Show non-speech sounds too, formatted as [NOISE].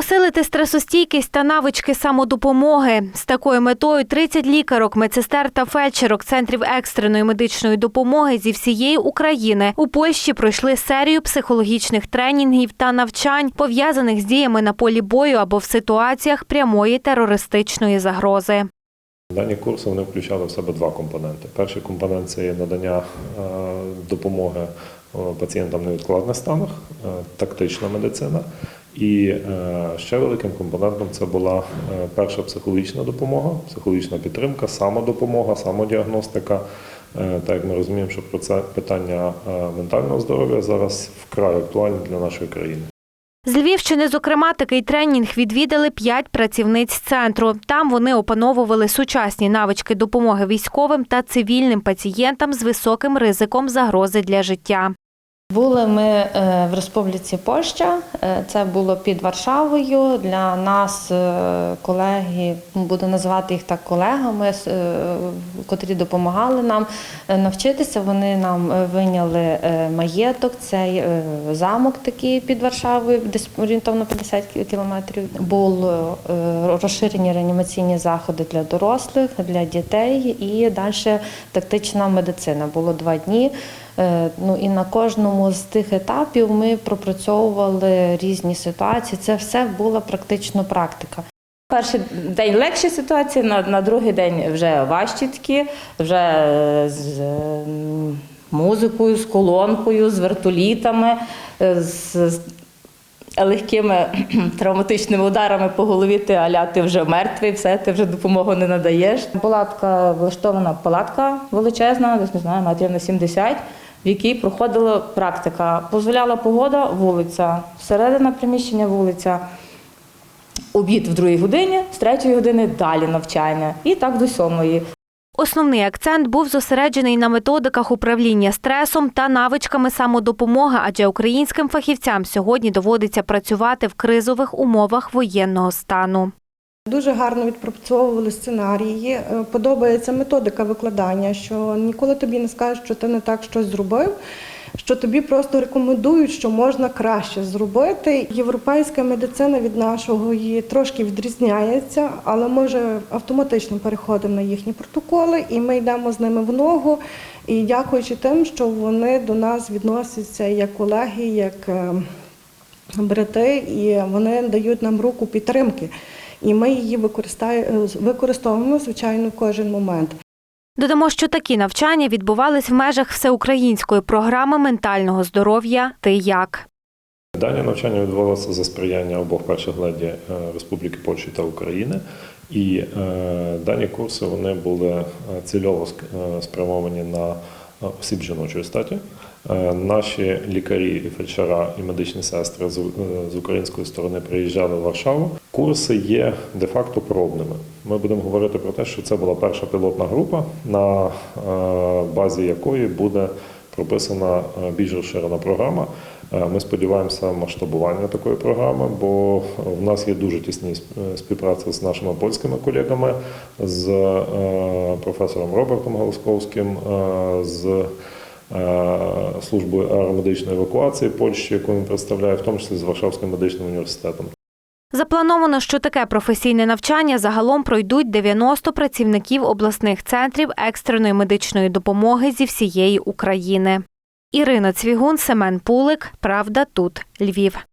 Посилити стресостійкість та навички самодопомоги з такою метою 30 лікарок, медсестер та фельдшерок центрів екстреної медичної допомоги зі всієї України у Польщі пройшли серію психологічних тренінгів та навчань, пов'язаних з діями на полі бою або в ситуаціях прямої терористичної загрози. Дані курси вони включали в себе два компоненти. Перший компонент це є надання е, допомоги е, пацієнтам в невідкладних станах, е, тактична медицина. І е, ще великим компонентом це була е, перша психологічна допомога, психологічна підтримка, самодопомога, самодіагностика. Е, Так як ми розуміємо, що про це питання ментального здоров'я зараз вкрай актуальне для нашої країни. З Львівщини, зокрема, такий тренінг відвідали п'ять працівниць центру. Там вони опановували сучасні навички допомоги військовим та цивільним пацієнтам з високим ризиком загрози для життя. Були ми е, в Республіці Польща, е, це було під Варшавою. Для нас е, колеги, буду називати їх так колегами, котрі допомагали нам навчитися. Вони нам виняли маєток, цей замок такий під Варшавою, десь орієнтовно 50 кілометрів. Було е, розширені реанімаційні заходи для дорослих, для дітей і далі тактична медицина. Було два дні. Е, Ну і на кожному з тих етапів ми пропрацьовували різні ситуації. Це все була практично практика. Перший день легші ситуації, на, на другий день вже важчі такі, вже е, з музикою, з колонкою, з вертолітами, е, з, легкими [CLEARS THROAT] травматичними ударами по голові, ти аля ти вже мертвий, все, ти вже допомогу не надаєш. Була така влаштована палатка величезна, десь не знаю, метрів на 70, в якій проходила практика. Дозволяла погода, вулиця, всередина приміщення вулиця. Обід в другій годині, з третьої години далі навчання. І так до сьомої. Основний акцент був зосереджений на методиках управління стресом та навичками самодопомоги, адже українським фахівцям сьогодні доводиться працювати в кризових умовах воєнного стану. Дуже гарно відпрацьовували сценарії. Е, Подобається методика викладання, що ніколи тобі не скажуть, що ти не так щось зробив. Що тобі просто рекомендують, що можна краще зробити. Європейська медицина від нашого її трошки відрізняється, але ми вже автоматично переходимо на їхні протоколи, і ми йдемо з ними в ногу. І дякуючи тим, що вони до нас відносяться як колеги, як е, брати, і вони дають нам руку підтримки. І ми її використаю- використовуємо, звичайно, в кожен момент. Додамо, що такі навчання відбувались в межах всеукраїнської програми ментального здоров'я Ти як. Дані навчання відбувалося за сприяння обох перших леді е, Республіки Польщі та України. І е, дані курси вони були е, цільово е, спрямовані на е, осіб жіночої статі. Е, Наші лікарі, і фельдшера і медичні сестри е, з української сторони приїжджали в Варшаву. Курси є де-факто пробними. Ми будемо говорити про те, що це була перша пілотна група, на е, базі якої буде прописана е, більш розширена програма. Е, Ми сподіваємося масштабування такої програми, бо в нас є дуже тісні співпраця з нашими польськими колегами, з професором Робертом Галасковським, е, з службою аеромедичної евакуації Польщі, яку він представляє, в тому числі з Варшавським медичним університетом. Заплановано, що таке професійне навчання загалом пройдуть 90 працівників обласних центрів екстреної медичної допомоги зі всієї України. Ірина Цвігун, Семен Пулик. Правда тут. Львів.